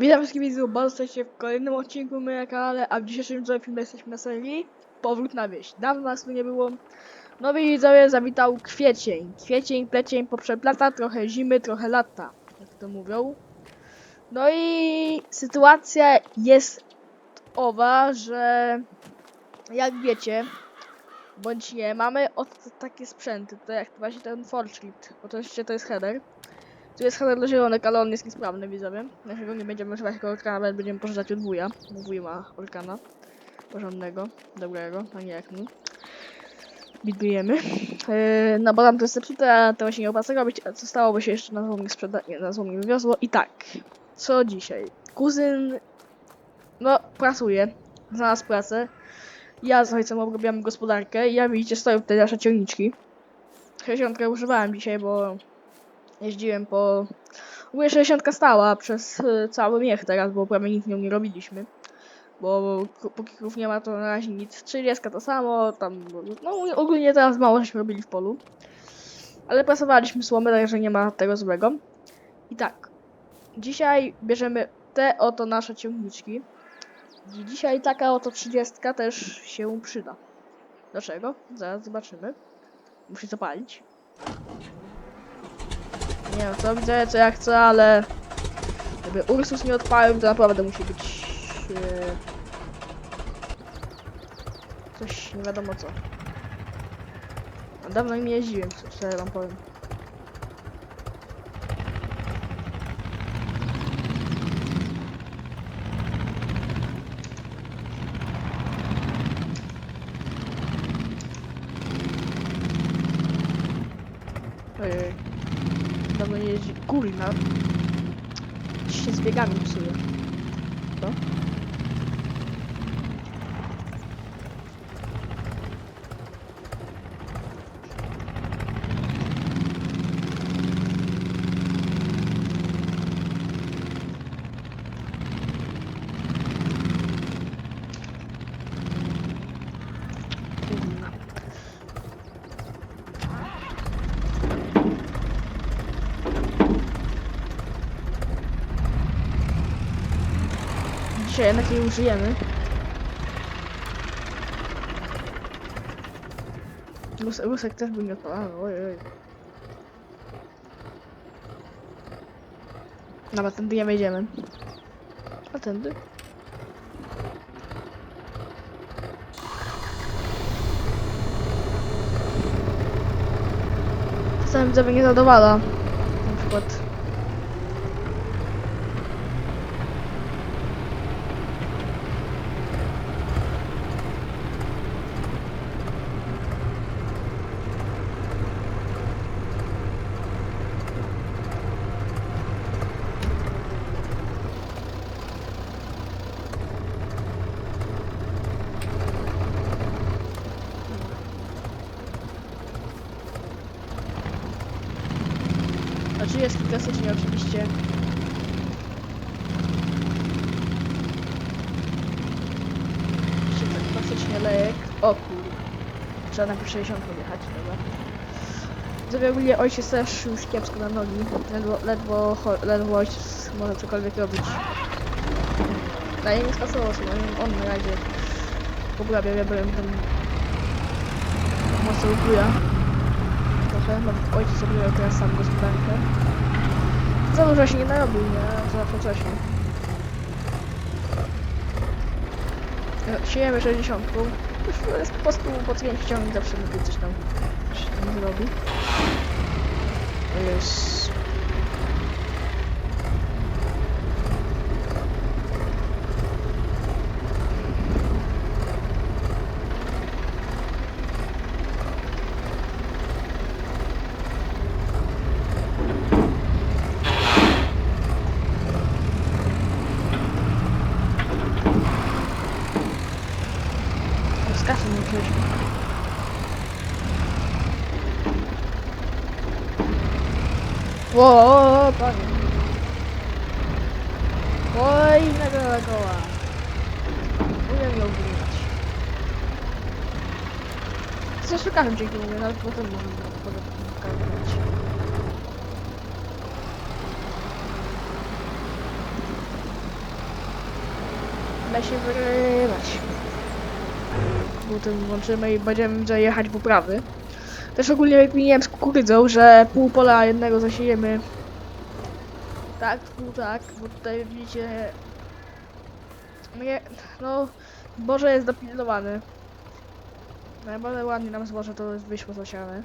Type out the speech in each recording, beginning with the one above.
Witam wszystkich widzów, bardzo serdecznie w kolejnym odcinku mojego kanale, a w dzisiejszym filmie jesteśmy na serii Powrót na wieś. Dawno nas tu nie było. Nowi widzowie zawitał kwiecień. Kwiecień, plecień poprzeplata, trochę zimy, trochę lata, jak to mówią. No i sytuacja jest owa, że jak wiecie, bądź nie, mamy od takie sprzęty, tutaj jak właśnie ten forklift, oczywiście to jest header. Tu jest header zielonek, ale on jest niesprawny, widzowie. Dlatego nie będziemy używać jako orkana, ale będziemy pożyczać od wuja. Wuj ma orkana. Porządnego, dobrego, a nie jak my. Bitbijemy. Yy, no tam to jest zepsute, a to się nie opłaca robić, a co stałoby się jeszcze na złom nie na złom wywiozło. I tak, co dzisiaj? Kuzyn, no, pracuje. Znalazł pracę. Ja z ojcem obrabiamy gospodarkę. Ja widzicie, stoją tutaj nasze ciągniczki. 60 używałem dzisiaj, bo jeździłem po... Ogólnie 60 stała przez y, cały miech teraz, bo prawie nic nią nie robiliśmy. Bo póki krów nie ma, to na razie nic. 30 to samo, tam... No ogólnie teraz mało żeśmy robili w polu. Ale pasowaliśmy słomy, także nie ma tego złego. I tak. Dzisiaj bierzemy te oto nasze ciągniczki. I dzisiaj taka oto 30 też się przyda. Dlaczego? Zaraz zobaczymy. Muszę zapalić. Nie wiem, co widzę, co ja chcę, ale żeby Ursus nie odpalił, to naprawdę musi być e, coś nie wiadomo co. A dawno im jeździłem, co ja wam powiem. Ojej. Dawno nie Kurna. Coś się z biegami psuje. Co? Jednak nie użyjemy. Rus Rusek też by nie odpalał, oj, oj. Dobra, tędy nie wejdziemy. A tędy? Czasami widzowie nie zadowala. Na przykład A 30 klasycznie oczywiście. Się tak lejek. O kur... Trzeba najpierw 60 podjechać, dobra. Zrobię ogólnie ojciec też już kiepsko na nogi. Ledwo, ledwo, ledwo ojciec może cokolwiek robić. Daje mi skasował sobie, on, na razie pobrabia, ja byłem tam mocno upuja trochę, bo ojciec sobie teraz sam gospodarkę. Za dużo się nie narobił, nie? Zawsze coś, nie? E, Siejemy 60. Już jest po prostu podpięć ciągnik zawsze lubi coś tam, coś tam zrobi. To jest... Z kasy nie wzięliśmy. Ło, panie. Oj, innego koła. Umiem ją wygrać. Co szukają dzięki mówię, nawet potem można pokazać. da się wyrywać. Potem włączymy i będziemy jechać w uprawy. Też ogólnie wykminiłem z kukurydzą, że pół pola jednego zasiejemy. Tak, pół tak, bo tutaj widzicie... Nie, no, zboże jest dopilnowane. Najbardziej ładnie nam zboże to wyszło zasiane.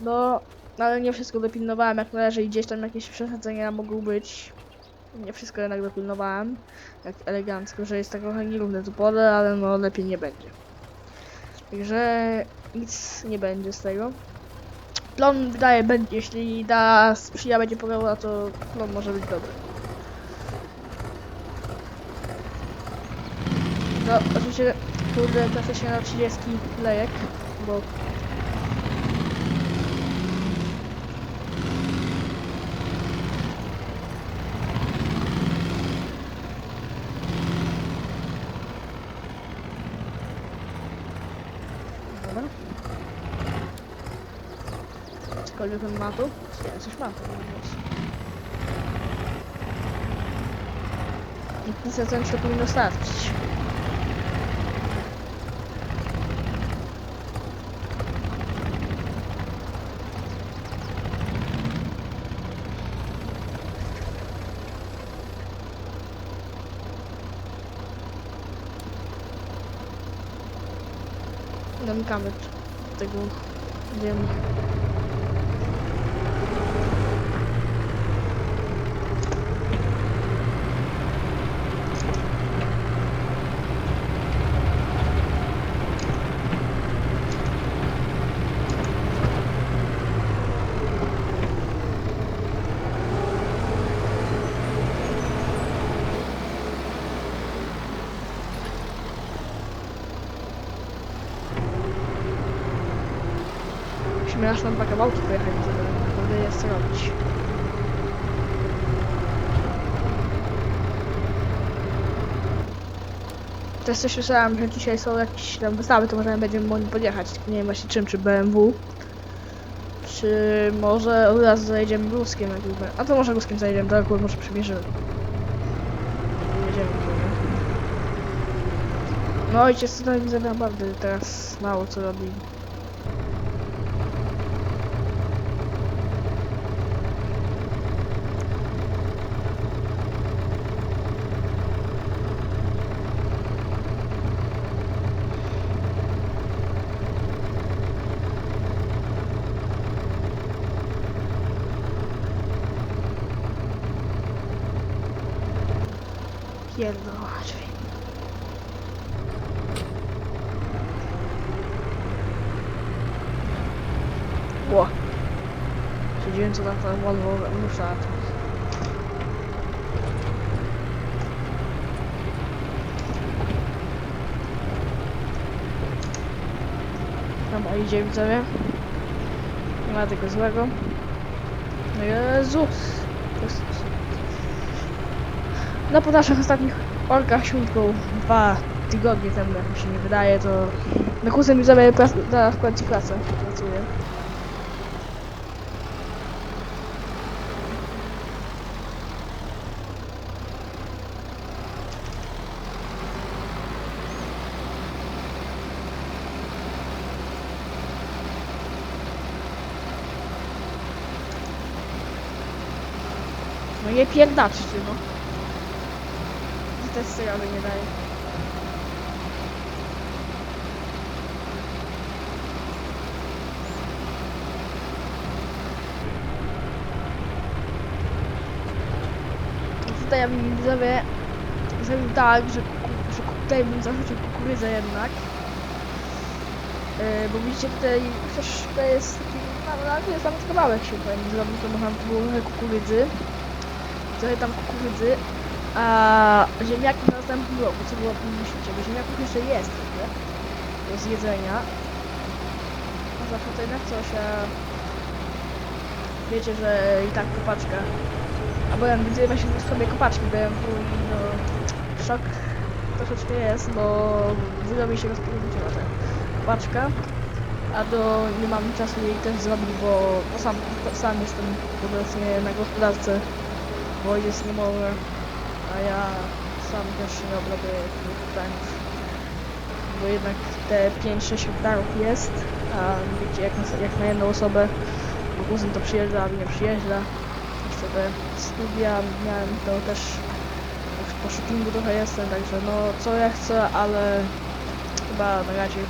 No, ale nie wszystko dopilnowałem jak należy i gdzieś tam jakieś przesadzenia mogą być. Nie wszystko jednak dopilnowałem. Jak elegancko, że jest tak trochę nierówne to pole, ale no lepiej nie będzie. Także nic nie będzie z tego. Plon wydaje będzie, jeśli da sprzyja będzie pogoda, to plon może być dobry. No, oczywiście, kurde, tracę się na 30 lejek, bo Dobra. Cokolwiek on ma tu? Nie, coś ma tu. I nic na to powinno starczyć. Zamykamy tego ziemi. Musimy aż na dwa kawałki pojechać, żeby naprawdę jest co robić. Też coś słyszałam, że dzisiaj są jakieś tam wystawy, to możemy będziemy mogli podjechać. tylko Nie wiem właśnie czym, czy BMW. Czy może od razu zajedziemy be- A to może wózkiem zajedziemy, to akurat może przymierzymy. Jedziemy. No ojciec tutaj widzę naprawdę teraz mało co robi. Pierdolać. Ło. Siedziałem co na ten Volvo rusza. Dobra, idzie widzowie. Nie ma tego złego. No. Jezus. No po naszych ostatnich orkach świątką dwa tygodnie temu, jak mi się nie wydaje, to na kursem mi sobie na wkładci pracę pracuję. No nie pierdaczyć ty no. Też serialy nie daje. Tutaj ja bym widzowie zrobił tak, że, że tutaj bym zarzucił kukurydzę jednak. Yy, bo widzicie tutaj, chociaż to jest taki, no, no, jest tam kawałek się powiem zrobił, to można było kukurydzy. Trochę tam kukurydzy, a ziemniaki na następnym roku, co było w tym świecie, bo ziemniaków jeszcze jest trochę do zjedzenia. A zawsze to jednak coś, a wiecie, że i tak kopaczka. A bo ja widzę właśnie sobie kopaczki BMW i no szok troszeczkę jest, bo mi się rozpowiedziała ta kopaczka. A do nie mam czasu jej też zrobić, bo bo sam, sam jestem obecnie na gospodarce bo ojciec nie może. A ja sam też nie obrobię tych hektarów. Bo jednak te 5-6 hektarów jest, a wiecie, jak na, jak na jedną osobę, kuzyn to przyjeżdża, a nie przyjeżdża. Jeszcze te studia miałem, to też po shoppingu trochę jestem, także no co ja chcę, ale chyba na razie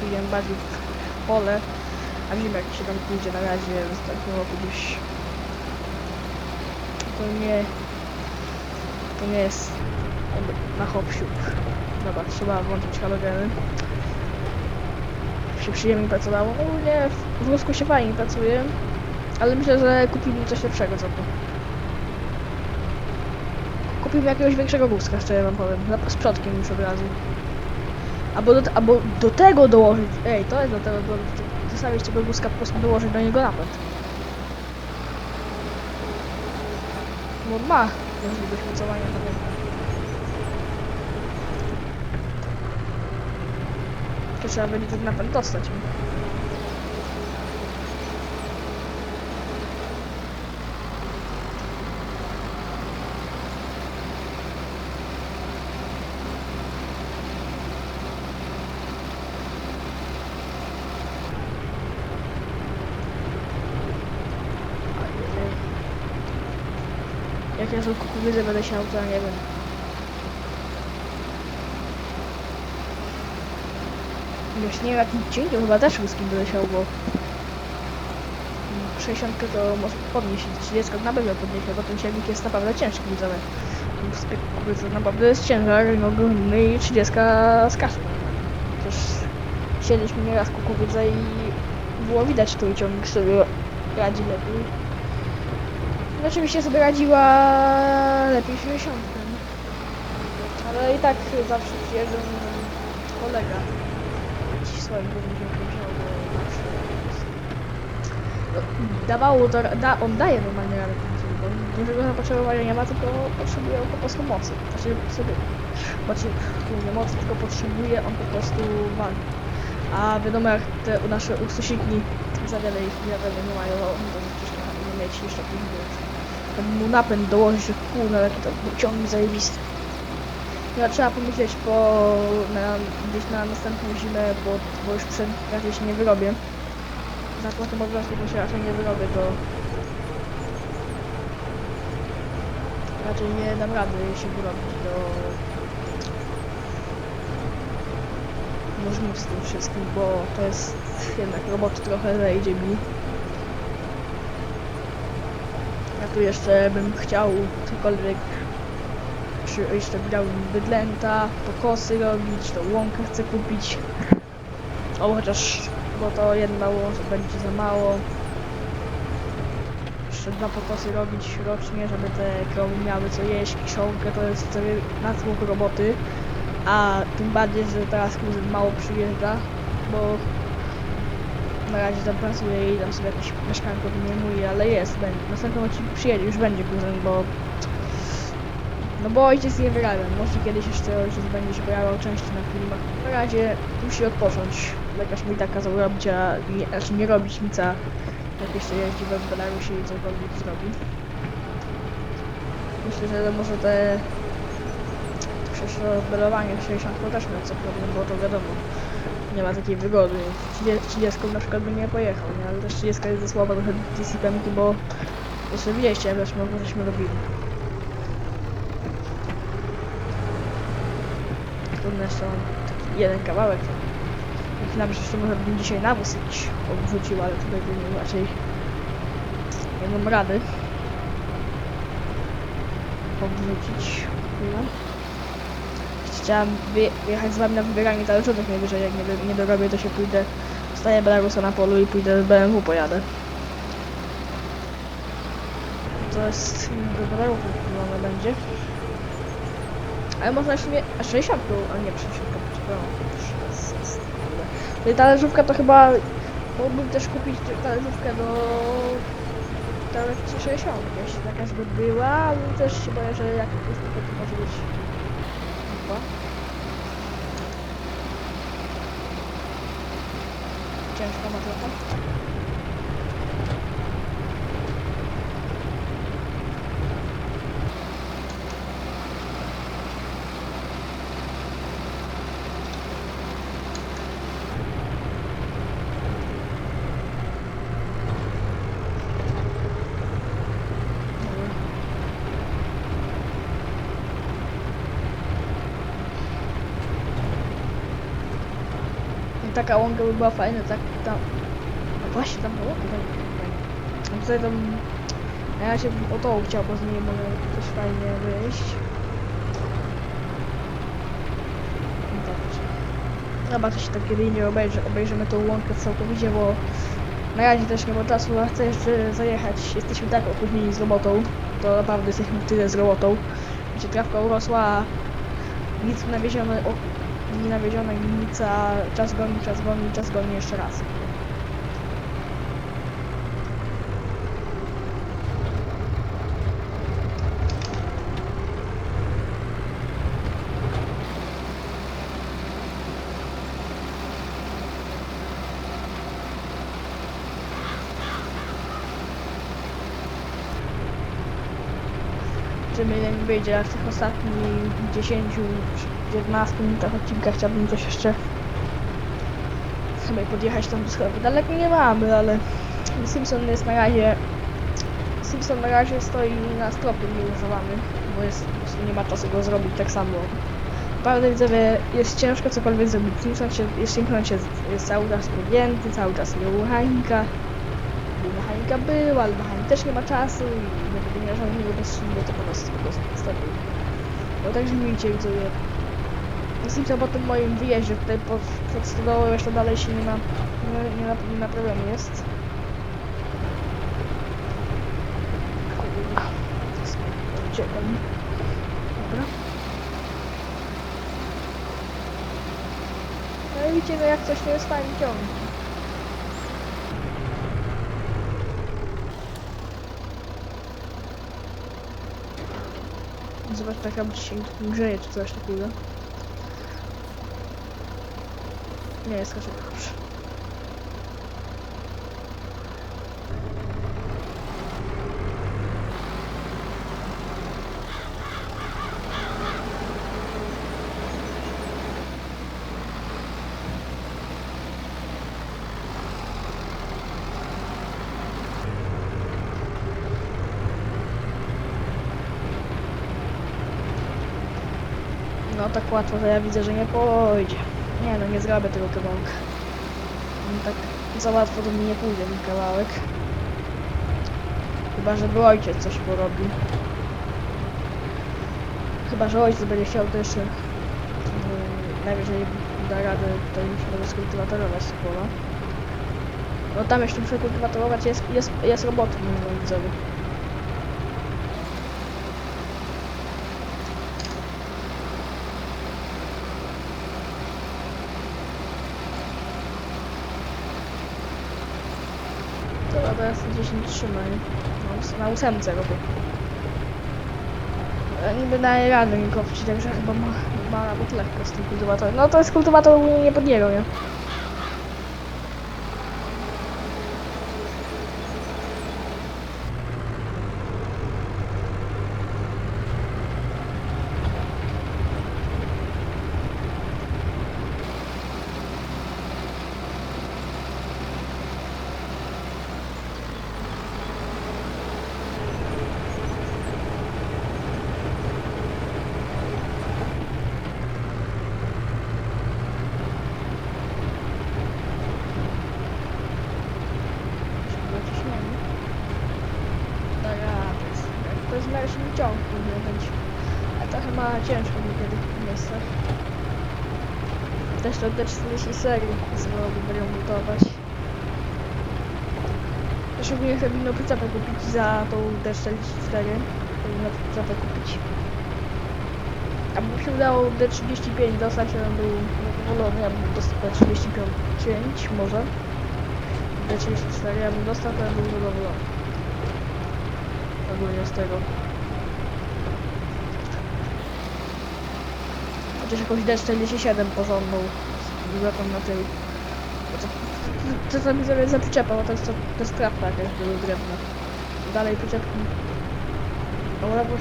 pójdę bardziej w pole, a widzimy jak się tam pójdzie na razie w następnym roku gdzieś. To nie, to nie jest na hop siup. Dobra, trzeba włączyć halogeny. Się przyjemnie pracowało. Ogólnie w- wózku się fajnie pracuje, ale myślę, że kupili coś lepszego za to. Kupimy jakiegoś większego wózka, szczerze wam powiem. Z przodkiem już od razu. Albo do, albo do tego dołożyć. Ej, to jest do tego dołożyć. Zostawić tego wózka, po prostu dołożyć do niego napęd. No ma możliwość mocowania napędu. To trzeba będzie ten napęd dostać. Jak ja tą kukurydzę będę siał, to ja nie wiem. Już nie wiem jakim cięciu, chyba też wózkiem będę siał, bo... mm, 60 to może podnieść, 30 na pewno podniesie, bo ten ciągnik jest naprawdę ciężki, widzowie. Kukurydza naprawdę jest ciężar, no ogromny i 30 z kasą. Też siedliśmy nieraz kukurydzę i było widać, który ciągnik sobie radzi lepiej. Oczywiście sobie radziła lepiej 60. Ale i tak zawsze przyjeżdża kolega. Jakiś swoim no, dawało to, da, on daje normalnie radę bo dużego zapotrzebowania nie ma, tylko potrzebuje on po prostu mocy. Znaczy sobie, znaczy nie mocy, tylko potrzebuje on po prostu wagi. A wiadomo jak te nasze ustusiki za wiele ich wiele nie mają, to nie mieć jeszcze pięć Jakby mu napęd dołoży no ale to był ciągnik zajebisty. No trzeba pomyśleć po, na, gdzieś na następną zimę, bo, bo już przed raczej się nie wyrobię. Za płatą obowiązku to się raczej nie wyrobię, to raczej nie dam rady się wyrobić do możliw z tym wszystkim, bo to jest jednak roboty trochę zajdzie mi. Ja tu jeszcze bym chciał cokolwiek czy jeszcze brałbym bydlęta, pokosy robić, to łąkę chcę kupić. O, chociaż, bo to jedna łąka będzie za mało. Jeszcze dwa pokosy robić rocznie, żeby te krowy miały co jeść, kiszonkę, to jest sobie natłok roboty. A tym bardziej, że teraz kuzyn mało przyjeżdża, bo na razie tam pracuje i tam sobie jakieś mieszkanko wynajmuje, ale jest, będzie. W następnym odcinku przyjedzie, już będzie kuzyn, bo no bo ojciec nie wyrabia. Może kiedyś jeszcze ojciec będzie się pojawiał częściej na filmach. Na razie musi odpocząć. Lekarz mu i tak kazał robić, a nie, znaczy nie robić nic, a jak jeszcze jeździ we Belarusie i cokolwiek zrobi. Myślę, że może te prześrobelowanie 60 też miał co problem, bo to wiadomo, nie ma takiej wygody. 30 na przykład by nie pojechał, nie? ale też 30 jest za słaba trochę DC-pemki, bo jeszcze widzieliście, jak żeśmy, robili. Trudno jeszcze taki jeden kawałek. Myślałem, że jeszcze może bym dzisiaj nawóz jakiś obwrócił, ale tutaj bym raczej nie mam rady obwrócić. No. Chciałam jechać z wami na wybieranie talerzówek najwyżej, jak nie, nie dorobię, to się pójdę, staję Belarusa na polu i pójdę z BMW pojadę. To jest do Belarusów chyba będzie. Ale można nie... A 60, a nie 60, przepraszam. Tej talerzówka to chyba... Mógłbym też kupić talerzówkę do... Teoretycznie 60, jeśli jakaś by była, ale też się boję, że jak to jest, to może być... Lipa. Ciężko ma trochę. Taka łąka by była fajna, tak tam... No właśnie, tam było łąka, tak. A tutaj tam... Ja się o to chciał, bo z niej może coś fajnie wyjść. No dobrze. Chyba coś tak kiedy nie obejrzy, obejrzymy tą łąkę całkowicie, bo na razie też nie ma czasu, a chcę jeszcze zajechać. Jesteśmy tak opóźnieni z robotą, to naprawdę jesteśmy tyle z robotą. Gdzie trawka urosła, nic nawiezione, o, nie nawiezione, nic, a czas goni, czas goni, czas goni jeszcze raz. czy nie wyjdzie, tych ostatnich 10 czy 11 minutach odcinka chciałbym coś jeszcze sobie podjechać tam sklepu. Daleko nie mamy, ale Simpson jest na razie Simpson na razie stoi na stropie nieużywany, bo jest, nie ma czasu go zrobić tak samo. Naprawdę widzowie, jest ciężko cokolwiek zrobić. Simpson się, Simpson się jest cały czas podjęty, cały czas nie mechanika. Mechanika była, ale mechanik też nie ma czasu i nie będzie miał żadnego bezsilnego, to po prostu po prostu niestety. No także miejcie widzowie. Simpson po tym moim wyjeździe tutaj pod, pod jeszcze dalej się nie ma, nie, nie, na- nie naprawiony jest. Uciekam. Dobra. No i widzicie, no jak coś nie jest fajnie ciągnie. Zobacz, taka się grzeje czy coś takiego. Nie jest kaczek dobrze. No tak łatwo to ja widzę, że nie pójdzie. Nie no, nie zrobię tego kawałka. No, tak za łatwo to mi nie pójdzie ten kawałek. Chyba, żeby ojciec coś porobił. Chyba, że ojciec będzie chciał to jeszcze najwyżej da radę to już skultywatorować z pola. No tam jeszcze muszę kultywatorować, jest, jest, jest roboty, widzowie. Dobra, teraz 10 trzymaj. No, na ósemce robię. Ja niby daję radę nie kopci, także chyba ma, ma nawet lekko z tym kultywatorem. No to jest kultywator ogólnie nie pod niego, nie? Szybko ciśniemy. Tak, a to jest, to jest mega się ciąg powinien być. A to chyba ciężko mi kiedy w miejscach. Też to D40 serii zrobię remontować. Też ogólnie chcę inną przyczepę kupić za tą D44. Powinno przyczepę kupić. A by się udało D35 dostać, bym był zadowolony, ja bym dostał D35 może. D34 ja bym dostał, to ja bym zadowolony. Ogólnie z tego. Chociaż jakąś D47 porządną z biblioteką na to tam sobie za przyczepa, bo to jest, to, to jest krawka jakaś były drewna. Dalej przyczepki. Dobra, bo...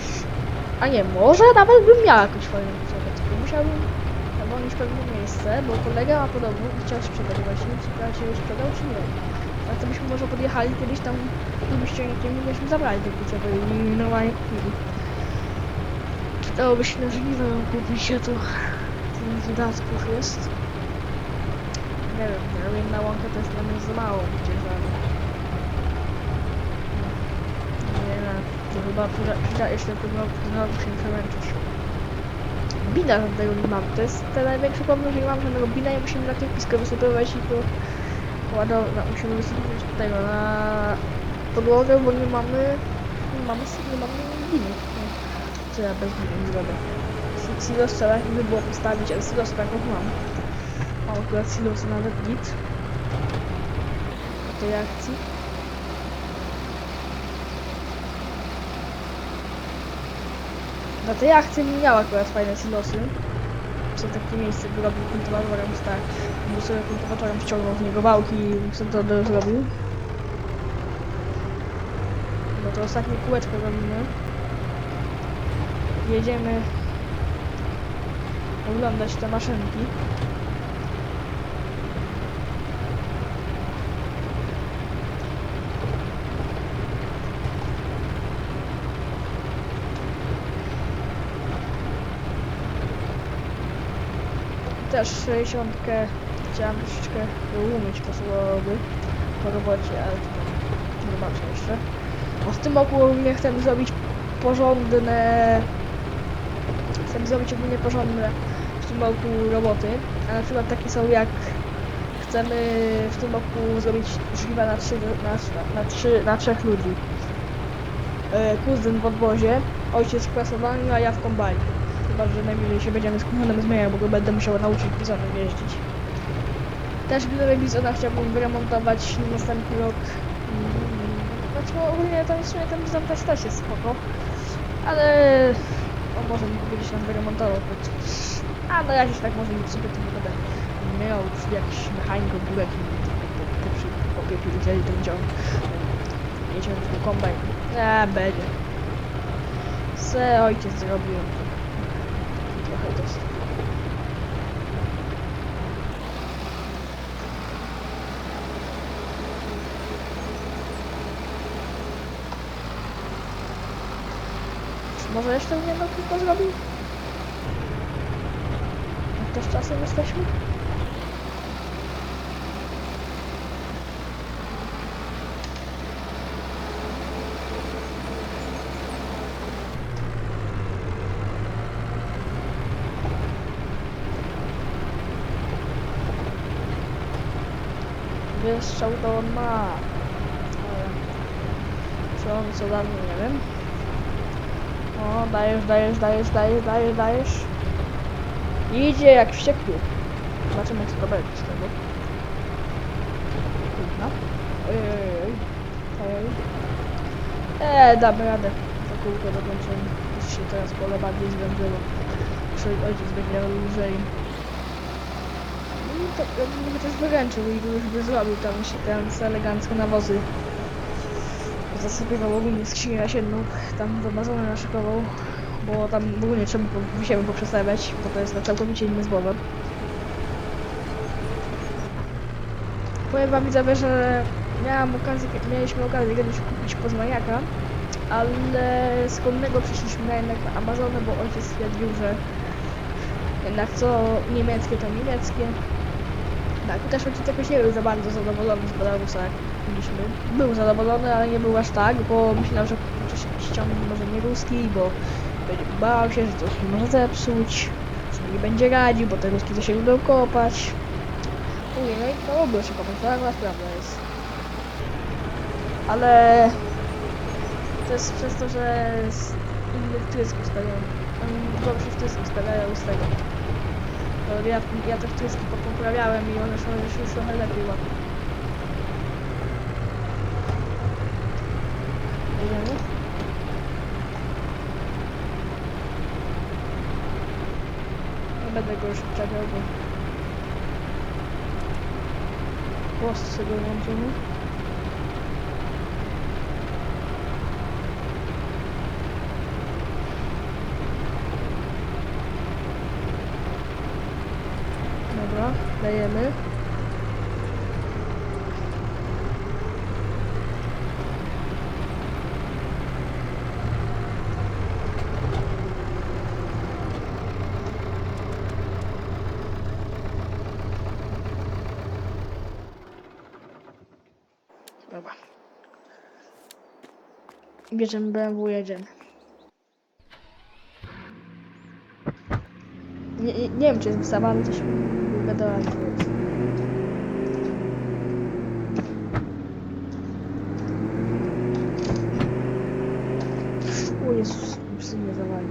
A nie, może nawet bym miał jakąś fajną przyczepę, tylko musiałbym dzwonić w pewne miejsce, bo kolega ma podobno i chciał sprzedać właśnie, czy ja się sprzedał, czy nie. A to byśmy może podjechali kiedyś tam jakimś ciągnikiem i byśmy zabrali te przyczepy i normalnie kupili. Przydałoby się na żniwo kupić, a to tyle wydatków jest. Nie wiem, na łąkę to jest dla mnie za mało ciężaru. Nie wiem, to chyba przyda, jeszcze roku się przemęczyć. Bina żadnego nie mam, to jest ten największy problem, że nie mam żadnego bina i musimy na kiepisko wysypywać i to ładow, no, musimy wysypywać tego na podłogę, bo nie mamy, nie mamy, nie mamy biny. No, Co ja bez biny zrobię? Si- Silos trzeba by było postawić, ale silos taków mam. Akurat silosy nawet git. Do tej akcji. Na tej akcji nie miała akurat fajne silosy. Są takie miejsce, gdzie robił kultywatorem, tak. Był sobie kultywatorem ściągnął z niego wałki i sobie to zrobił. No to ostatnie kółeczko robimy. Jedziemy oglądać te maszynki. Też 60 chciałam troszeczkę umyć posłowy po robocie, ale to zobaczę jeszcze. Bo w tym roku ogólnie chcę zrobić porządne chcę zrobić ogólnie porządne w tym roku roboty, a na przykład takie są jak chcemy w tym roku zrobić żniwa na trzy, na, na, na trzech ludzi. E, kuzyn w odwozie, ojciec w prasowaniu, a ja w kombajnie. Chyba, że najbliżej się będziemy z kuzonem zmieniać, bo go będę musiał nauczyć bizonem jeździć. Też gdyby bizona chciałbym wyremontować na następny rok. Mm, Znaczy no, ogólnie tam w sumie ten bizon też, też jest spoko. Ale on może mi kiedyś nam wyremontował choć. A no jakiś tak może nikt sobie nie będę miał jakiś mechanik ogórek i opieku widzieli ten ciąg. Jedziemy w kombajn. Eee, będzie. Se ojciec zrobił. Trochę to jest. Czy może jeszcze jedno tylko zrobił? Jak też czasem jesteśmy? Wystrzał to on ma. Ale Czy on co da mnie, nie wiem. O, dajesz, dajesz, dajesz, dajesz, dajesz, dajesz. Idzie jak wściekły. Zobaczymy co to będzie z tego. Kurna. Oj, oj, oj, oj. Oj, oj. Eee, damy radę. To kółko dokończymy. Już się teraz pole bardziej zwężyło. Czy ojciec będzie lżej. To go też wyręczył i już by zrobił tam się ten elegancko nawozy. Zasypywał ogólnie skrzynię nasienną, tam w Amazonę naszykował, bo tam w ogóle trzeba wisiemy poprzestawiać, bo to jest na całkowicie inny zbożem. Powiem wam że miałam okazję, mieliśmy okazję kiedyś kupić poznaniaka, ale z konnego przyszliśmy na jednak na Amazonę, bo ojciec stwierdził, że jednak co niemieckie to niemieckie. Tak, też ojciec jakoś nie był za bardzo zadowolony z Belarusa, jak kupiliśmy. Był zadowolony, ale nie był aż tak, bo myślał, że ściągnie może nie ruski, bo bał się, że coś się może zepsuć, że nie będzie radził, bo te ruski to się lubią kopać. Mówię, no i to lubią się kopać, to akurat prawda jest. Ale to jest przez to, że z innych trysków stawiają. Oni dobrze w trysku z tego. To ja, ja te wtryski poprawiałem i one szły już, już trochę lepiej łapią. Jedziemy? Nie będę go już czekał, bo... Post sobie włączymy. dajemy. Dobra. Bierzemy BMW, jedziemy. Nie, nie, nie wiem, czy jest coś mi gadała, że jest. O Jezus, psy mnie zawali.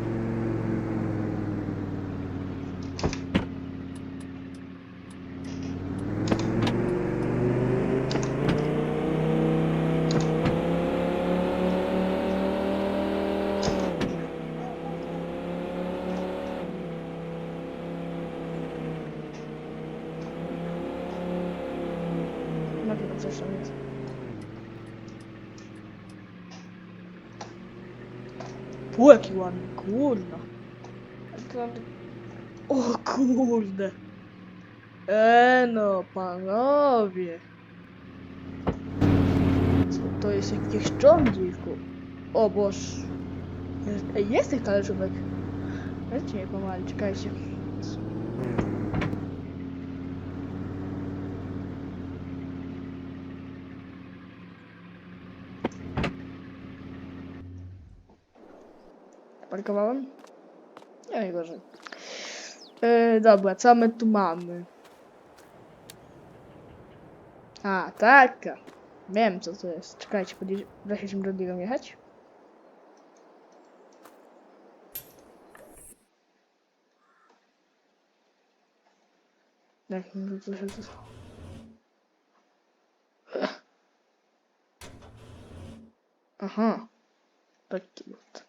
No chyba coś tam jest. O, jaki ładny, kurna. O kurde. E no, panowie. Co to jest jakieś cządziku? O boż. Jest, ej, jest tych talerzówek. Weźcie je pomali, czekajcie. Parkowałem? Nie najgorzej. Yy, dobra, co my tu mamy? A, taka. Wiem co to jest. Czekajcie, da się tym drogą jechać? Jak mi to się. Aha. Taki lot.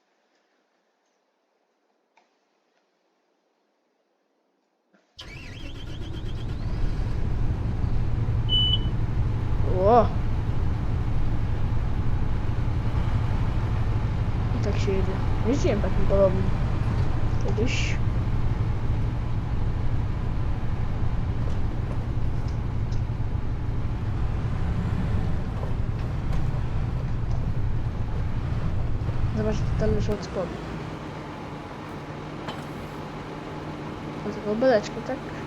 O! I tak się jedzie. Jeździłem takim podobnym. Kiedyś. Zobacz, to leży od spodu. To tylko beleczko, tak?